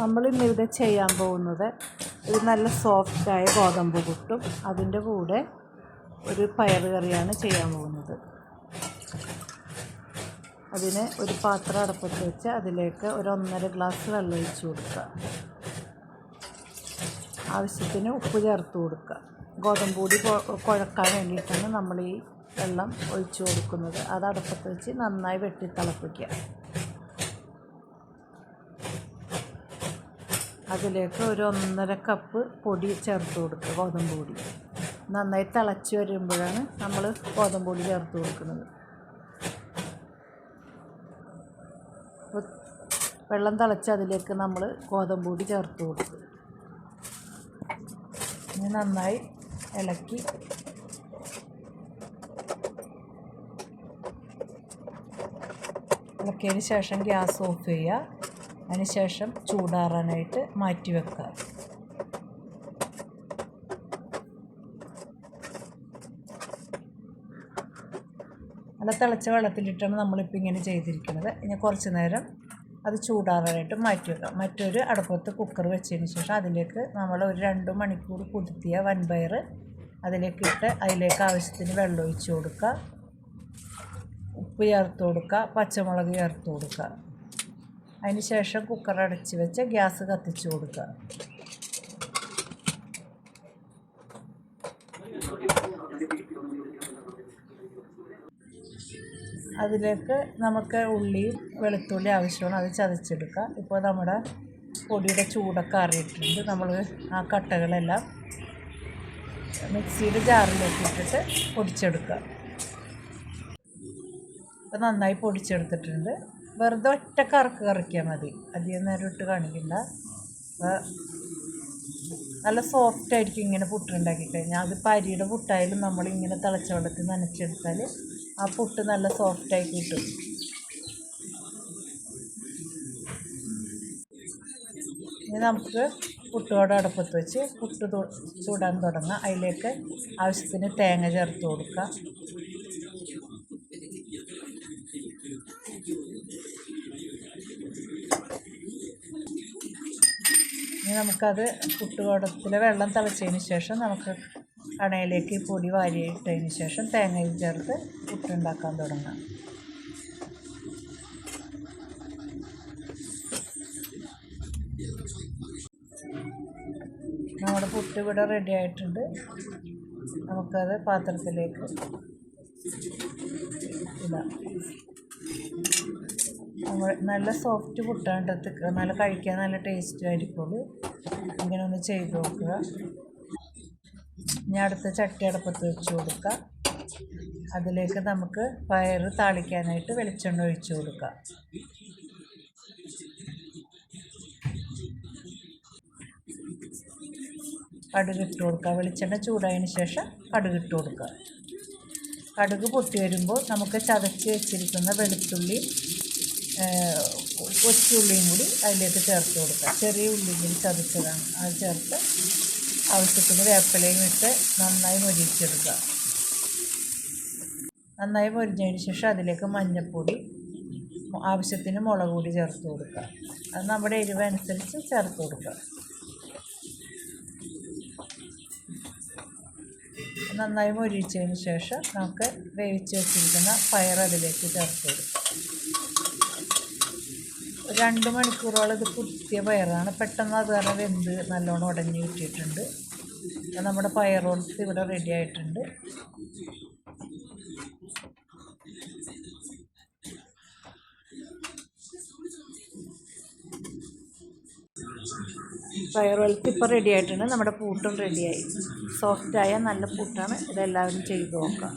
നമ്മൾ ഇന്നിവിടെ ചെയ്യാൻ പോകുന്നത് ഒരു നല്ല സോഫ്റ്റായ ഗോതമ്പ് പുട്ടും അതിന്റെ കൂടെ ഒരു പയർ കറിയാണ് ചെയ്യാൻ പോകുന്നത്. അതിന് ഒരു പാത്രം അടപ്പത്ത് വെച്ച് അതിലേക്ക് ഒരു ഒന്നര ഗ്ലാസ് വെള്ളം ഒഴിച്ച് കൊടുക്കുക. ആവശ്യത്തിന് ഉപ്പ് ചേർത്ത് കൊടുക്കുക. ഗോതമ്പ് പൊടി കുഴക്കാൻ വേണ്ടിയിട്ടാണ് നമ്മൾ ഈ വെള്ളം ഒഴിച്ചു കൊടുക്കുന്നത്. അത് അടപ്പത്ത് വെച്ച് നന്നായി വെട്ടി തിളപ്പിക്കുക. അതിലേക്ക് ഒരു ഒന്നര കപ്പ് പൊടി ചേർത്ത് കൊടുക്കുക ഗോതമ്പ് പൊടി. നന്നായി തിളച്ച് വരുമ്പോഴാണ് നമ്മൾ ഗോതമ്പ് പൊടി ചേർത്ത് കൊടുക്കുന്നത്. വെള്ളം തിളച്ച് അതിലേക്ക് നമ്മൾ ഗോതമ്പ് പൊടി ചേർത്ത് കൊടുക്കുക ഇനി നന്നായി ഇളക്കി. ഇളക്കിയതിന് ശേഷം ഗ്യാസ് ഓഫ് ചെയ്യുക. അതിന് ശേഷം ചൂടാറാനായിട്ട് മാറ്റി വെക്കുക. നല്ല തിളച്ച വെള്ളത്തിലിട്ടാണ് നമ്മളിപ്പോൾ ഇങ്ങനെ ചെയ്തിരിക്കുന്നത്. ഇനി കുറച്ച് നേരം അത് ചൂടാറാനായിട്ട് മാറ്റി വെക്കാം മറ്റൊരു അടുപ്പത്ത് കുക്കർ വെച്ചതിന് ശേഷം അതിലേക്ക് നമ്മൾ ഒരു രണ്ട് മണിക്കൂർ കുതിർത്തിയ വൻപയർ അതിലേക്ക് ഇട്ട് അതിലേക്ക് ആവശ്യത്തിന് വെള്ളം ഒഴിച്ച് കൊടുക്കുക. ഉപ്പ് ചേർത്ത് കൊടുക്കുക. പച്ചമുളക് ചേർത്ത് കൊടുക്കുക. അതിന് ശേഷം കുക്കർ അടച്ച് വെച്ച് ഗ്യാസ് കത്തിച്ച് കൊടുക്കുക. അതിലേക്ക് നമുക്ക് ഉള്ളിയും വെളുത്തുള്ളി ആവശ്യമാണ് അത് ചതച്ചെടുക്കുക. ഇപ്പോൾ നമ്മുടെ പൊടിയുടെ ചൂടൊക്കെ അറിയിട്ടുണ്ട് നമ്മൾ ആ കട്ടകളെല്ലാം മിക്സിയുടെ ജാറിലേക്ക് ഇട്ടിട്ട് പൊടിച്ചെടുക്കുക. അപ്പോൾ നന്നായി പൊടിച്ചെടുത്തിട്ടുണ്ട്. വെറുതെ ഒറ്റ കറക്ക് കറക്കിയാൽ മതി. അധികം നേരം ഇട്ട് കാണിക്കണ്ട. നല്ല സോഫ്റ്റ് ആയിരിക്കും ഇങ്ങനെ പുട്ടുണ്ടാക്കി കഴിഞ്ഞാൽ അത് പരിയുടെ പുട്ടായാലും നമ്മൾ ഇങ്ങനെ തിളച്ച വെള്ളത്തിൽ നനച്ചെടുത്താൽ ആ പുട്ട് നല്ല സോഫ്റ്റായി കിട്ടും. ഇനി നമുക്ക് പുട്ടോട് അടുപ്പത്ത് വെച്ച് പുട്ട് ചൂടാൻ തുടങ്ങാം. അതിലേക്ക് ആവശ്യത്തിന് തേങ്ങ ചേർത്ത് കൊടുക്കുക ഇനി നമുക്കത് പുട്ടുകുടത്തിലെ വെള്ളം തിളച്ചതിന് ശേഷം നമുക്ക് കണയിലേക്ക് ഈ പൊടി വാരിയിട്ടതിന് ശേഷം തേങ്ങയിൽ ചേർത്ത് പുട്ടുണ്ടാക്കാൻ തുടങ്ങാം. നമ്മുടെ പുട്ട് ഇവിടെ റെഡി ആയിട്ടുണ്ട്. നമുക്കത് പാത്രത്തിലേക്ക് ഇടാം. നമ്മൾ നല്ല സോഫ്റ്റ് പുട്ടാണ് തൊക്കെ നല്ല കഴിക്കാൻ നല്ല ടേസ്റ്റ് ആയിരിക്കുള്ളൂ ഇങ്ങനെ ഒന്ന് ചെയ്ത് നോക്കുക. ഇനി അടുത്ത ചട്ടി അടപ്പത്ത് വെച്ച് കൊടുക്കുക. അതിലേക്ക് നമുക്ക് പയർ താളിക്കാനായിട്ട് വെളിച്ചെണ്ണ ഒഴിച്ചു കൊടുക്കുക. കടുക് ഇട്ട് കൊടുക്കുക. വെളിച്ചെണ്ണ ചൂടായതിന് ശേഷം കടുക് ഇട്ട് കൊടുക്കുക. കടുക് പൊട്ടി വരുമ്പോൾ നമുക്ക് ചതച്ച് വെച്ചിരിക്കുന്ന വെളുത്തുള്ളി കൊച്ചുള്ളിയും കൂടി അതിലേക്ക് ചേർത്ത് കൊടുക്കുക. ചെറിയ ഉള്ളിയും കൂടി ചതച്ചതാണ്. അത് ചേർത്ത് ആവശ്യത്തിന് വേപ്പിലയും ഇട്ട് നന്നായി മൊരിച്ചെടുക്കുക. നന്നായി മൊരിഞ്ഞതിന് ശേഷം അതിലേക്ക് മഞ്ഞൾപ്പൊടി ആവശ്യത്തിന് മുളക് പൊടി ചേർത്ത് കൊടുക്കുക. അത് നമ്മുടെ എരിവ് അനുസരിച്ച് ചേർത്ത് കൊടുക്കുക. നന്നായി മൊരിച്ചതിന് ശേഷം നമുക്ക് വേവിച്ച് വെച്ചിരിക്കുന്ന പയർ അതിലേക്ക് ചേർത്ത് കൊടുക്കുക. രണ്ട് മണിക്കൂറോളം ഇത് കുത്തിയ പയറാണ്. പെട്ടെന്ന് അത് കാരണം വെന്ത് നല്ലോണം ഉടഞ്ഞു കിട്ടിയിട്ടുണ്ട്. നമ്മുടെ പയറോടത്ത് ഇവിടെ റെഡി ആയിട്ടുണ്ട്. പയർ വെളുത്ത് ഇപ്പോൾ റെഡി ആയിട്ടുണ്ട്. നമ്മുടെ പൂട്ടും റെഡിയായി സോഫ്റ്റായ നല്ല പൂട്ടാണ്. ഇതെല്ലാവരും ചെയ്ത് നോക്കാം.